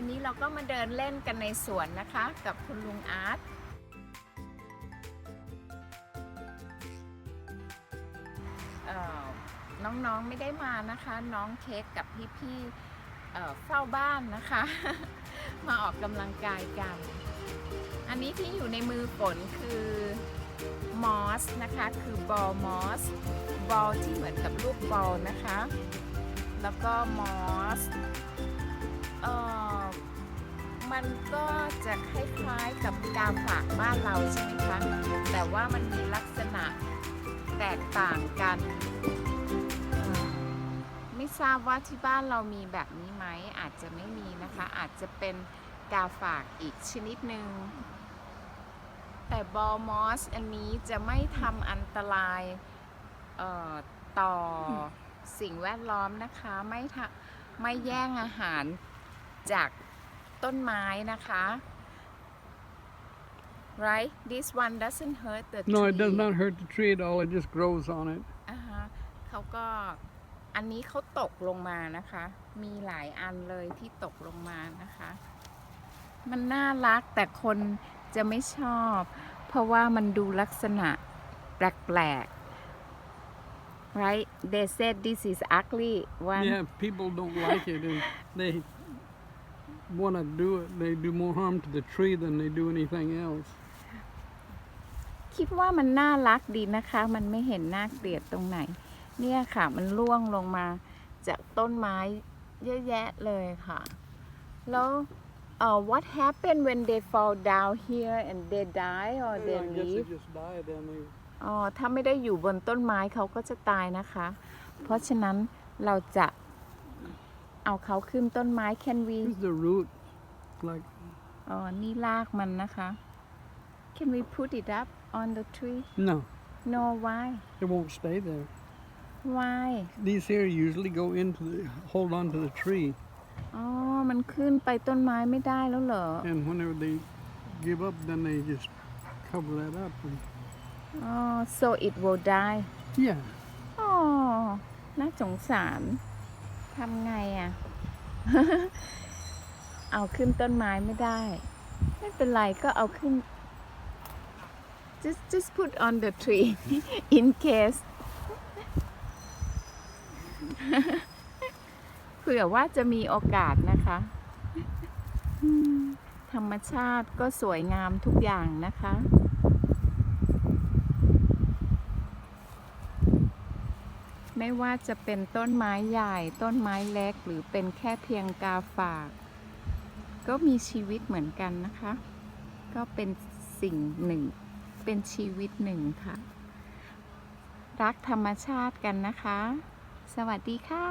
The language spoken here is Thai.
วันนี้เราก็มาเดินเล่นกันในสวนนะคะ กับคุณลุงอาร์ตน้องๆไม่ได้มานะคะ น้องเค้กกับพี่ๆเอ่อเฝ้าบ้านนะคะ มาออกกำลังกายกัน อันนี้ที่อยู่ในมือฝนคือมอสนะคะ คือบอลมอสบอลที่เหมือนกับลูกบอลนะคะ แล้วก็มอส เอ่อมันก็จะคล้ายๆกับกาฝากบ้านเราใช่ไหมคะ แต่ว่ามันมีลักษณะแตกต่างกัน ไม่ทราบว่าที่บ้านเรามีแบบนี้ไหม อาจจะไม่มีนะคะ อาจจะเป็นกาฝากอีกชนิดหนึ่ง แต่บอลมอสอันนี้จะไม่ทำอันตรายต่อสิ่งแวดล้อมนะคะ ไม่ไม่แย่งอาหาร จากต้นไม้นะคะ right this one doesn't hurt the tree No, it does not hurt the tree at all. It just grows on it. อ่าฮะเขาก็อันนี้เขาตกลงมานะคะ มีหลายอันเลยที่ตกลงมานะคะ มันน่ารักแต่คนจะไม่ชอบ เพราะว่ามันดูลักษณะแปลกๆ right they said this is ugly one Yeah, people don't like it, and they want to do it. They do more harm to the tree than they do anything else. คิดว่ามันน่ารักดีนะคะ มันไม่เห็นน่าเกลียดตรงไหน เนี่ยค่ะ มันร่วงลงมาจากต้นไม้เยอะแยะเลยค่ะ แล้วเอ่อ what happened when they fall down here and they die or I they guess they leave just die. Then they อ๋อถ้าไม่ได้อยู่บนต้นไม้เขาก็จะตายนะคะ เพราะฉะนั้นเราจะ เอาเขาขึ้นต้นไม้ can we use the root, like อ๋อนี่รากมันนะคะ can we put it up on the tree no, no why it won't stay there. why These here usually go into the hold on to the tree, อ๋อ มันขึ้นไปต้นไม้ไม่ได้แล้วเหรอ and whenever they give up, then they just cover that up. And, อ๋อ so it will die yeah, อ๋อ น่าสงสาร ทำไงอะ่ะ เอาขึ้นต้นไม้ไม่ได้ ไม่เป็นไรก็เอาขึ้น just just put on the tree in case เผื่อว่าจะมีโอกาสนะคะ ธรรมชาติก็สวยงามทุกอย่างนะคะ ไม่ว่าจะเป็นต้นไม้ใหญ่ต้นไม้เล็ก หรือเป็นแค่เพียงกาฝาก ก็มีชีวิตเหมือนกันนะคะ ก็เป็นสิ่งหนึ่ง เป็นชีวิตหนึ่งค่ะ รักธรรมชาติกันนะคะ สวัสดีค่ะ